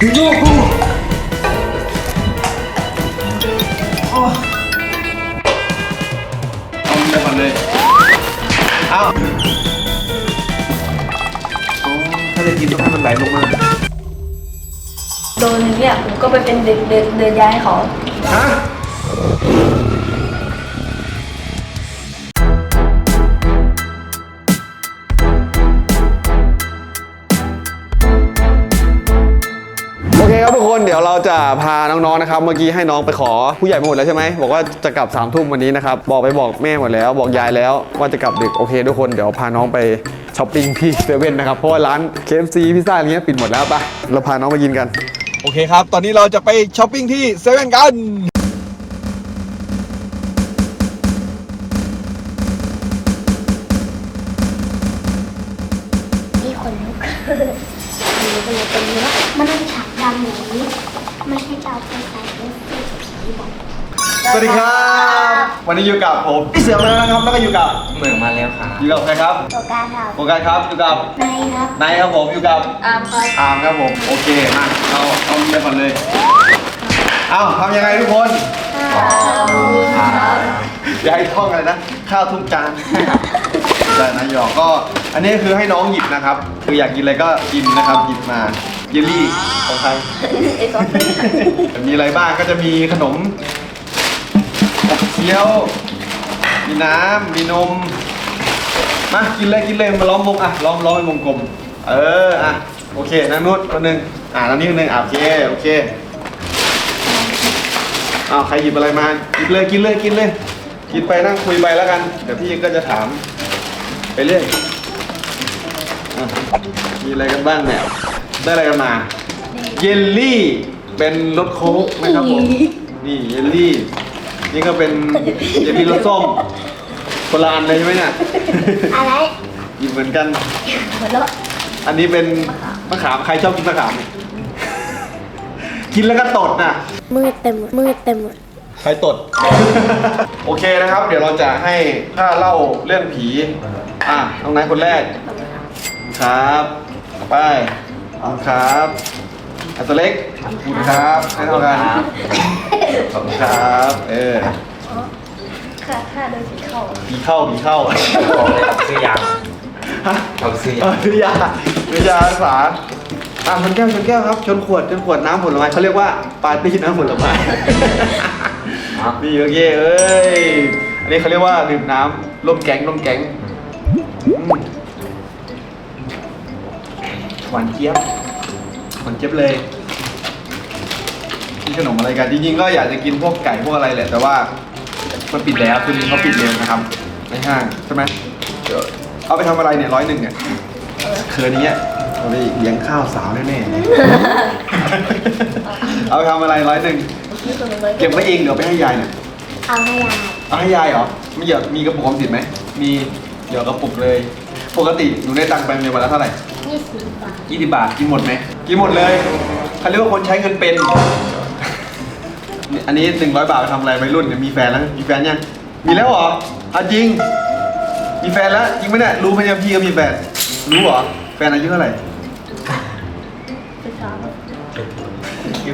โอ้โหเอาเงียบก่อนเลยเอ้าอ๋อถ้าจะกินต้องให้มันไหลลงมาโดนเนี่ยผมก็ไปเป็นเด็กเดินเดินย้ายเขา ฮะ จะพาน้องๆนะครับเมื่อกี้ให้น้องไปขอผู้ใหญ่มาหมดแล้วใช่ไหมบอกว่าจะกลับ3ามทุ่มวันนี้นะครับบอกไปบอกแม่หมดแล้ว บอกยายแล้วว่าจะกลับดึกโอเคทุกคนเดี๋ยวพาน้องไปช้อปปิ้งที่เซเว่นนะครับเพราะว่าร้าน KFC พิซซ่าอะไรเงี้ยปิดหมดแล้วปะเราพาน้องไปกินกัน โอเคครับ ตอนนี้เราจะไปช้อปปิ้งที่เซเว่นกัน นี่คนลุกมีเป็นเป็นเนื้อมันต้องฉากดำอย่างนี้ ไม่ใช่จะเอาไปใส่เป็นสีผีบอกสวัสดีครับ วันนี้อยู่กับผมพี่เสือมาแล้วนะครับ แล้วก็อยู่กับเหมืองมาแล้วค่ะอยู่กับใครครับตัวการเราโฟกัสครับอยู่กับในครับนายครับผมอยู่กับอาร์มครับอาร์มครับผมโอเคมาเอาเอาเรียก่อนเลยเอาทำยังไงทุกคนอย่าให้ท่องอะไรนะข้าวทุกจาน ได้นะหยอกก็ อันนี้คือให้น้องหยิบนะครับ คืออยากกินอะไรก็กินนะครับหยิบมาเยลลี่ของใครไอ้ซอสมีอะไรบ้างก็จะมีขนมเคี้ยว มีน้ำมีนมมากินเลยกินเลยมาล้อมวงอะล้อมล้อมเป็นวงกลม เอออะโอเคนางนุชคนหนึ่งอะนางนี้คนหนึ่งอะโอเคโอเคอ้าวใครหยิบอะไรมากินเลยกินเลยกินเลย กินไปนั่งคุยไปแล้วกัน เดี๋ยวพี่ก็จะถามไป เรื่อยอะมีอะไรกันบ้างเนี่ยได้อะไรกันมา เยลลี่เป็นรสโค้กนะครับผม นี่เยลลี่ นี่ก็เป็นเยลลี่รสส้มคนละอันเลยใช่ไหมเนี่ยอะไรหยิบเหมือนกันเหมือนแล้วอันนี้เป็นมะขามใครชอบกินมะขามกินแล้วก็ตดน่ะมืดเต็มหมดมืดเต็มหมด ใครตด โอเคนะครับ เดี๋ยวเราจะให้ค่าเล่าเรื่องผี อะน้องนายคนแรก ครับไปขอบคุณครับอัตวเล็กขอบคุณครับให้เท่ากันขอบคุณครับ เออค่าค่าโดนผีเข้าผีเข้าผีเข้าบอกเลยเอาไปซื้อยาฮะเอาไปซื้อยาเออซื้อยาซื้อยารักษาอะชนแก้วชนแก้วครับ ชนขวดชนขวดน้ำผลไม้เขาเรียกว่าปาร์ตี้น้ำผลไม้ นี่โอเคเอ้ย อันนี้เขาเรียกว่าดื่มน้ำร่มแก๊งร่มแก๊งอืมหวานเจี๊ยบหวานเจี๊ยบเลยกินขนมอะไรกันจริงๆก็อยากจะกินพวกไก่พวกอะไรแหละแต่ว่ามันปิดแล้วคือเขาปิดเร็วนะครับในห้างใช่ไหมเดี๋ยวเอาไปทำอะไรเนี่ยร้อยหนึ่งเนี่ยเคืนนี้เอาไปเลี้ยงข้าวสาวแน่ๆ เลยเอาไปทำอะไรร้อยหนึ่งนี่คือมันเก็บไว้เองเดี๋ยวไปให้ยายเนี่ยเอาให้ยายเอาให้ยายเหรอมีเหยอะมีกระปุกออมสินไหมมีเหยอะกระปุกเลย ปกติหนูได้ตังค์ไปในวันละเท่าไหร่ยี่สิบบาทยี่สิบบาทกินหมดไหมกินหมดเลยเขาเรียกว่าคนใช้เงินเป็นอันนี้หนึ่งร้อยบาทไปทำอะไรวัยรุ่นเนี่ยมีแฟนแล้วมีแฟนยังมีแล้วเหรอเอาจริง มีแฟนแล้วจริงไหมเนี่ยรู้ไหมเนี่ยพี่ก็มีแฟนรู้เหรอแฟนอายุเท่าไหร่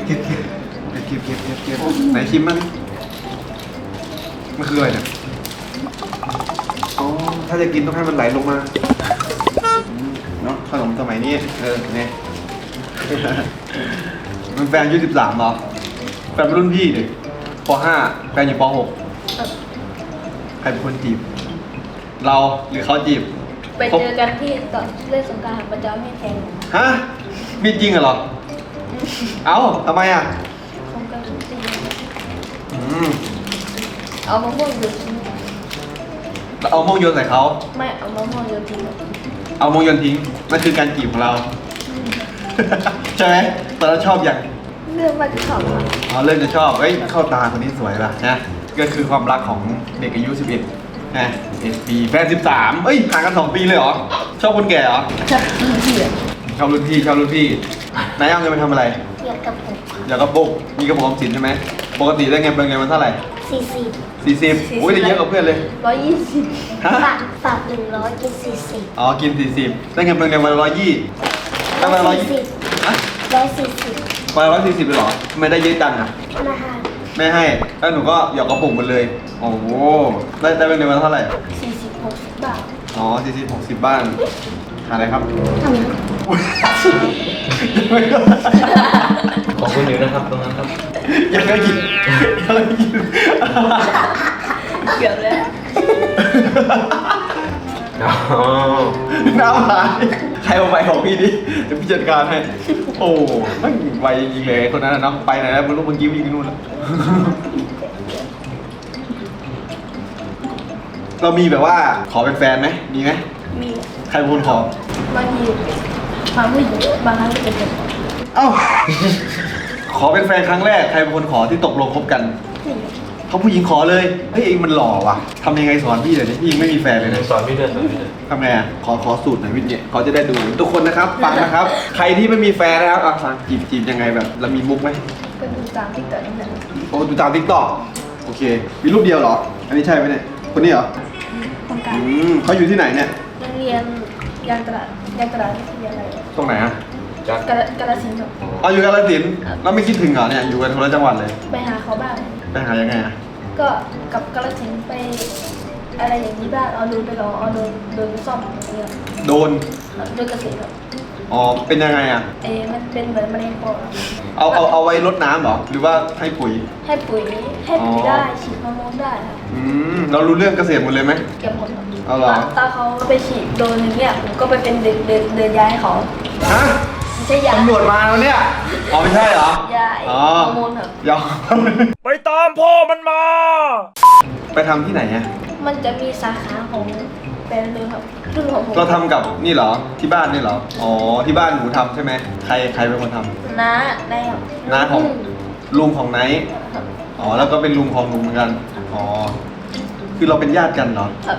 เก็บเก็บเก็บเก็บเก็บเก็บไหนชิมมั้งมันคืออะไรเนี่ยอ๋อถ้าจะกินต้องให้มันไหลลงมาเนาะขนมสมัยนี้เออเนี่ยมันแฟนอายุสิบสามเหรอแฟนรุ่นพี่ดิปห้าแฟนอยู่ปหกใครเป็นคนจีบ เราหรือเขาจีบ ไปเจอกันที่ตอนเล่นสงกรารประจำให้แทงฮะมีจริงเหรอ เอ้าทำไมอะสงกรารตีอืมเอามะม่วงโยนทิ้งเอาโมงโยนใส่เขา ไม่เอามะม่วงโยนทิ้งเอาโมงโยนทิ้งนั่นคือการจีบของเรา ใช่ไหมตอนเราชอบอย่างเรื่องว่าจะชอบอะอ๋อเริ่มจะชอบเฮ้ยเข้าตาคนนี้สวยป่ะนะก็คือความรักของเด็กอายุ 11นะ11ปีแฟน13เอ้ยห่างกัน 2 ปีเลยเหรอ ชอบคนแก่เหรอชอบพี่อะ ชอบรุ่นพี่ชอบรุ่นพี่นายอ้ำจะไปทำอะไรเกี่ยวกับผมอยากกระปุกมีกระปุกออมสินใช่ไหมปกติได้เงินเป็นเงินมันเท่าไหร่สี่สิบ40อุ้ยได้เยอะกว่าเพื่อนเลยร้อยยี่สิบฮะฝากฝากหนึ่งร้อยกินสี่สิบอ๋อกิน40ได้เงินเป็นเงินวันละร้อยยี่ได้วันละร้อยยี่สิบฮะร้อยสี่สิบวันละร้อยสี่สิบเลยเหรอทำไม่ได้เยอะจังอะนะคะแม่ให้แล้วหนูก็หยอกกระปุกหมดเลยโอ้โหได้ได้เป็นเดือนวันเท่าไหร่สี่สิบ หกสิบบาทอ๋อสี่สิบหกสิบบ้างหาอะไรครับทำไมขอบคุณอยู่นะครับตรงนั้นครับยังไม่กินยังไม่กินเกือบแล้วอ๋อน้ำหายใครเอาไปของพี่ดิเดี๋ยวพี่จัดการให้โอ้ไม่งไวจริงๆเลยคนนั้นน่ะเนาะไปไหนแล้วไม่รู้เมื่อกี้วิ่งไปนู่นแล้ว เรามีแบบว่าขอเป็นแฟนไหมมีไหมมีใครเป็นคนขอ บางทีบางผู้หญิงบางครั้งก็เป็นเด็กเอ้า ขอเป็นแฟนครั้งแรกใครเป็นคนขอที่ตกลงคบกันเขาผู้หญิงขอเลย เฮ้ยเองมันหล่อว่ะทำยังไงสอนพี่เลยพี่ยังไม่มีแฟนเลยนะสอนพี่เดือนสอนพี่เดือนทำไงอะขอขอสูตรหน่อยพี่เนี่ยเขาจะได้ดูทุกคนนะครับฟังนะครับ ใครที่ไม่มีแฟนนะครับอะฟังจีบจีบยังไงแบบเรามีมุกไหมก็ดูตามที่เกิดนี่แหละโอ้ดูตามทิกตอกโอเค มีรูปเดียวเหรอ อันนี้ใช่ไหมเนี่ย คนนี้เหรอต้องกาอืรมเขาอยู่ที่ไหนเนี่ย โรงเรียนยางตลาดยางตลาดวิทยาลัยตรงไหนอะจักกาฬกาฬสินธุ์ครับอ๋ออยู่กาฬสินธุ์แล้วไม่คิดถึงเหรอเนี่ยอยู่กันคนละจังหวัดเลยไปหาเขาบ้าง ไปหายังไงอะก็กลับกาฬสินธุ์ไปอะไรอย่างนี้บ้างเอาโดนไปลองเอาโดนโดนไปซ่อมอย่างเงี้ยโดนโดนเกษตรครับ อ๋อ เป็นยังไงอะ เอ้มันเป็นเหมือนมะเร็งปอดครับเอาเอาเอาไว้รดน้ำเหรอ หรือว่าให้ปุ๋ย ให้ปุ๋ยให้ปุ๋ยอ๋อได้ฉีดฮอร์โมนได้ครับอืม เรารู้เรื่องเกษตรหมดเลยไหม เก็บหมดครับเอาเหรอ ตาเขาไปฉีดโดนอย่างเงี้ยผมก็ไปเป็นเดินเดินเดินย้ายให้เขาฮะไม่ใช่ยาตำรวจมาแล้วเนี่ย อ๋อไม่ใช่เหรอ ยาไอ้อ๋อฮอร์โมนครับยอม ไปตามพ่อมันมา ไปทำที่ไหนอะ มันจะมีสาขาของ แบรนด์หนึงครับรุ่นของผมเราทำกับนี่เหรอที่บ้านนี่เหรออ๋อที่บ้านหนูทำใช่ไหมใครใครเป็นคนทำน้าได้ครับน้าของลุงของไนท์ครับอ๋อแล้วก็เป็นลุงของหนูเหมือนกันอ๋อคือเราเป็นญาติกันเหรอครับ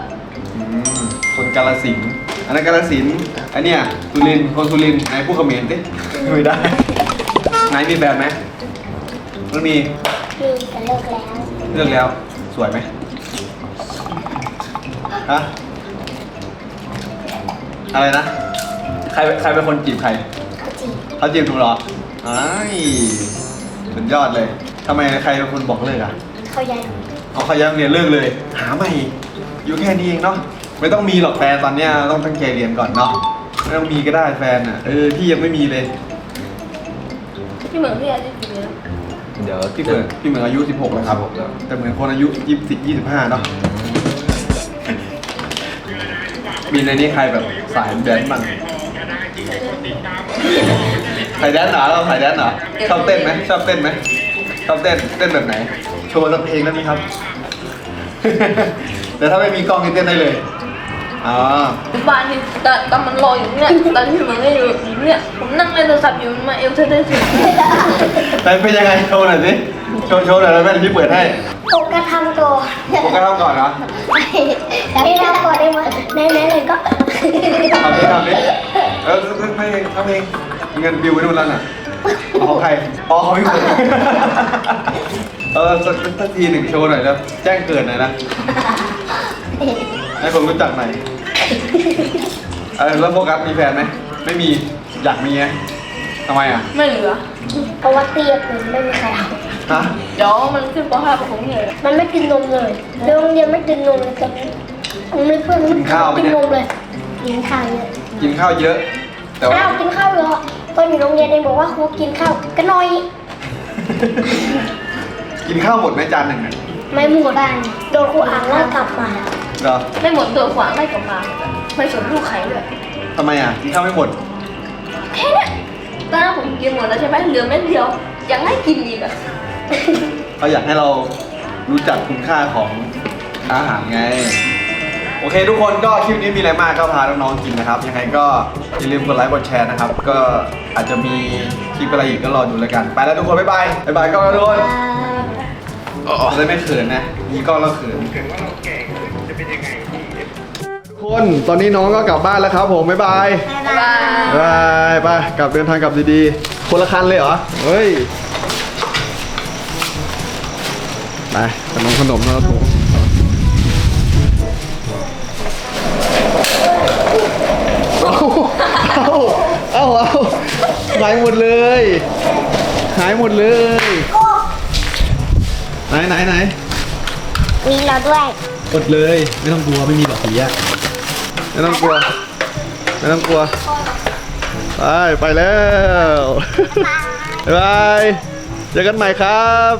อืมคนกาลสินธุ์อันนั้นกาลสินธุ์อันเนี้ยสุรินทร์คนสุรินทร์ไหนพูดเขมรดิไม่ได้ไหนมีแบบไหมมันมี มีแต่เลิกแล้ว เลือกแล้วสวยไหมฮะ อะไรนะ ใครใครเป็นคนจีบใคร เขาจีบเขาจีบหนูเหรอไอ้ายสุดยอดเลยทำไมใครเป็นคนบอกเลิกอะ เขายังเอาเขายังเรียนเลิกเลย หาใหม่อยู่แค่นี้เองเนาะไม่ต้องมีหรอกแฟนตอนเนี้ยต้องตั้งใจเรียนก่อนเนาะไม่ต้องมีก็ได้แฟนอะเออพี่ยังไม่มีเลย พี่เหมือนพี่อายุกี่ปีแล้วเดี๋ยวพี่เหมือนพี่เหมือนอายุ 16แล้วครับ16แล้วแต่เหมือนคนอายุ 20 25เนาะ มีในนี้ใครแบบสายแดนซ์บ้างสายแดนซ์เหรอเราสายแดนซ์เหรอชอบเต้นไหมชอบเต้นไหมชอบเต้นเต้นแบบไหน โชว์สักเพลงได้ไหมครับแต่ถ้าไม่มีกล้องนี่เต้นได้เลยอ๋อบ้านนี่ตอนตอนมันรออยู่เนี่ยตอนที่พี่เหมือนไม่อยู่อยู่เนี่ยผมนั่งเล่นโทรศัพท์อยู่มันมาเอวเธอได้สิแต่เป็นยังไงโชว์หน่อยสิโชว์โชว์หน่อยแล้วแม่พี่เปิดให้ผมก็ทำตัวผมก็ทำก่อนนะไม่ทำก่อนได้ ไหมในนั้นเลยก็ทำดิทำดิเออไม่เองทำเองเงินบิวไปนู่นแล้วน่ะอ๋อของใครอ๋อของพี่คนเออสักสักทีหนึ่งโชว์หน่อยแล้วแจ้งเกิดหน่อยนะให้ผมรู้จักหน่อยเออแล้วโฟกัสมีแฟนไหมไม่มีอยากมีไงทำไมอะไม่เหลือเพราะว่าเตี้ยเกินไม่มีใครเอาฮะเดี๋ยวมันขึ้นป .5 ผมเหนื่อยมันไม่กินนมเลยโรงเรียนไม่กินนมเลยตอนนี้ มันไม่เพื่อนไม่กินนมเลยกินข้าวเยอะกินข้าวเยอะ แต่ว่าข้าวกินข้าวเยอะตอนอยู่โรงเรียนเองบอกว่าครูกินข้าวก็น้อย กินข้าวหมดไหมจานหนึ่งอะไม่หมดบ้านโดนครูอ่างไล่กลับมา เหรอไม่หมดตัวขวางไม่กลับมาไม่สนลูกใครเลยทำไมอะ กินข้าวไม่หมด แค่เนี้ยตอนนั้นผมกินหมดแล้วใช่ไหมเหลือเม็ดเดียว ยังให้กินอีกอะเขาอยากให้เรารู้จักคุณค่าของอาหารไง โอเค ทุกคนก็คลิปนี้มีอะไรมากก็พาน้องๆกินนะครับยังไงก็อย่าลืมกดไลค์กดแชร์นะครับ ก็อาจจะมีคลิปอะไรอีกก็รอดูแล้วกัน ไปแล้วทุกคนบ๊ายบายบ๊ายบายก็ทุกคนจะได้ไม่เขินนะมีกล้องแล้วเขินทุกคนตอนนี้น้องก็กลับบ้านแล้วครับ ผมบ๊ายบายบ๊ายบายบายไปกลับเดินทางกลับดีๆคนละคันเลยเหรอเฮ้ยไปขนมขนมแล้วถุง เอาเอาเอาเอาไหลหมดเลย หายหมดเลย ไหนไหนไหนมีเราด้วยกดเลย ไม่ต้องกลัวไม่มีดอกผีอะไม่ต้องกลัว ไม่ต้องกลัว ไป ไปแล้ว บ๊ายบาย เจอกันใหม่ครับ